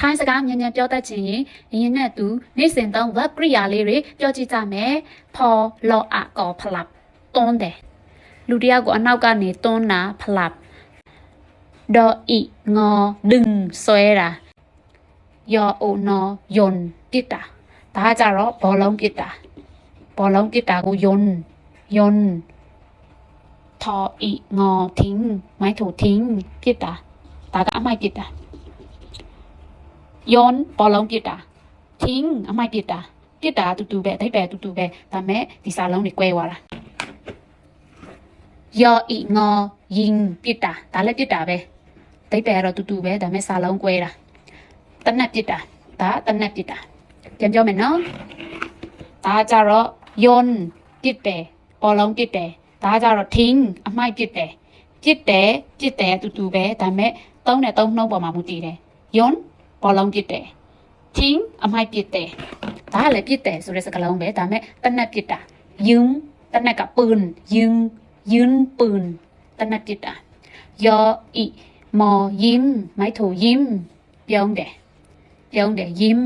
ထိုင်းစကားမြန်မြန်ပြောတတ်ခြင်းရင်ရင်နဲ့သူနေ့စဉ်သုံး verb ကရိယာလေးတွေပြောကြည့်ကြမယ်။ဖော်လော့အကောဖလပ်တွန်းတယ်။လူတယောက်ကိုအနောက်ကနေတွန်းတာဖလပ်ဒေါ်ဤငေါ်ဒึงဆွဲတာယောအိုနော်ယွန်ပစ်တာဒါကြတော့ဘောလုံးပစ်တာဘောလုံးပစ်တာကိုယွန်ယွန်ထော်ဤငေါ်ထင်းမိုက်ထိုထင်းပစ်တာဒါကအမိုက်ပစ်တာ yon ဘောလုံးပစ်တာ thing အမိုက်ပစ်တာပစ်တာအတူတူပဲအဓိပ္ပာယ်အတူတူပဲဒါပေမဲ့ဒီစာလုံးတွေ꿰သွားတာ yo i ngo yin ပစ်တာဒါလည်းပစ်တာပဲအဓိပ္ပာယ်ကတော့တူတူပဲဒါပေမဲ့စာလုံး꿰တာတနက်ပစ်တာဒါတနက်ပစ်တာပြန်ပြောမယ်နော်ဒါကြတော့ yon ပစ်တယ်ဘောလုံးပစ်တယ်ဒါကြတော့ thing အမိုက်ပစ်တယ်ပစ်တယ်ပစ်တယ်အတူတူပဲဒါပေမဲ့သုံးနဲ့သုံးနှုံးပေါ်မှာမူတည်တယ် yon ဘောလုံးပစ်တယ်။ချင်းအမိုက်ပစ်တယ်။ဒါကလည်းပစ်တယ်ဆိုတဲ့စကားလုံးပဲဒါပေမဲ့တနက်ပစ်တာ။ယင်းတနက်ကปืนယင်းယင်းปืนတနက်ပစ်တာ။ယောဤမောยิ้มမိုက်ထိုยิ้มပြုံးတယ်။ပြုံးတယ်ยิ้ม